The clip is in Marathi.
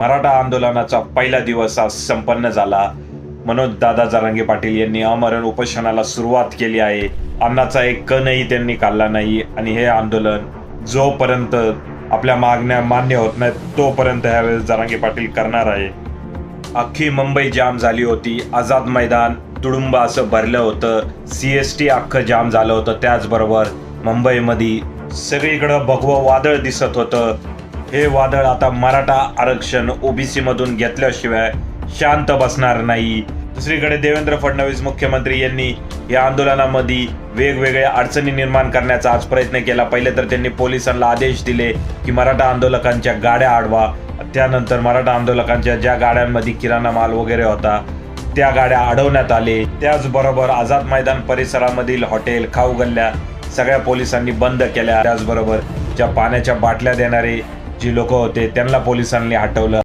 मराठा आंदोलनाचा पहिला दिवस आज संपन्न झाला. मनोज दादा जरांगे पाटील यांनी अमरण उपोषणाला सुरुवात केली आहे. अन्नाचा एक कणही त्यांनी काढला नाही आणि हे आंदोलन जोपर्यंत आपल्या मागण्या मान्य होत नाहीत तोपर्यंत ह्यावेळेस जरांगे पाटील करणार आहे. अख्खी मुंबई जाम झाली होती. आझाद मैदान तुडुंब असं भरलं होतं. सी एस टी अख्खं जाम झालं होतं. त्याचबरोबर मुंबईमध्ये सगळीकडं भगवं वादळ दिसत होतं. हे वादळ आता मराठा आरक्षण ओबीसी मधून घेतल्याशिवाय शांत बसणार नाही. दुसरीकडे देवेंद्र फडणवीस मुख्यमंत्री यांनी या आंदोलनामध्ये वेगवेगळ्या अडचणी निर्माण करण्याचा आज प्रयत्न केला. पहिले तर त्यांनी पोलिसांना आदेश दिले की मराठा आंदोलकांच्या गाड्या अडवा त्यानंतर मराठा आंदोलकांच्या ज्या गाड्यांमध्ये किराणा माल वगैरे होता त्या गाड्या अडवण्यात आले. त्याचबरोबर आझाद मैदान परिसरामधील हॉटेल खाऊ गल्ल्या सगळ्या पोलिसांनी बंद केल्या. त्याचबरोबर ज्या पाण्याच्या बाटल्या देणारे जी लोक होते त्यांना पोलिसांनी हटवलं.